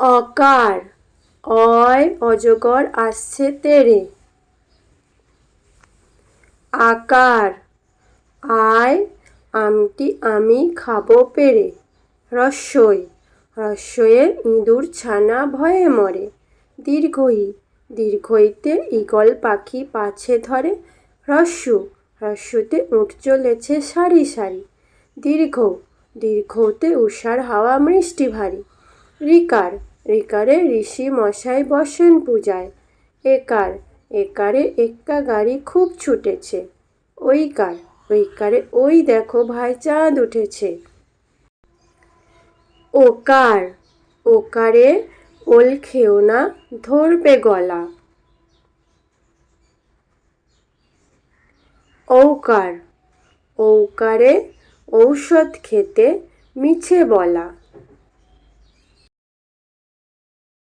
অকার, অয়, অজগর আসছে তেরে। আকার, আয়, আমটি আমি খাব পেরে। রস্যই রস্যয়ে ইঁদুর ছানা ভয়ে মরে। দীর্ঘই, দীর্ঘইতে ঈগল পাখি পাছে ধরে। হ্রস্য হ্রস্যতে উঠ চলেছে সারি সারি। দীর্ঘ, দীর্ঘতে উষার হাওয়া মিষ্টি ভারী। রিকার রিকারে ঋষি মশাই বসেন পূজায়। একার, একারে এক্কা গাড়ি খুব ছুটেছে। ওইকার, ওইকারে ওই কারে ওই দেখো ভাই চাঁদ উঠেছে। ও ওকার, ওকারে ওল খেও না, ধরবে গলা। ঔকার, ঔকারে ঔষধ খেতে মিছে বলা।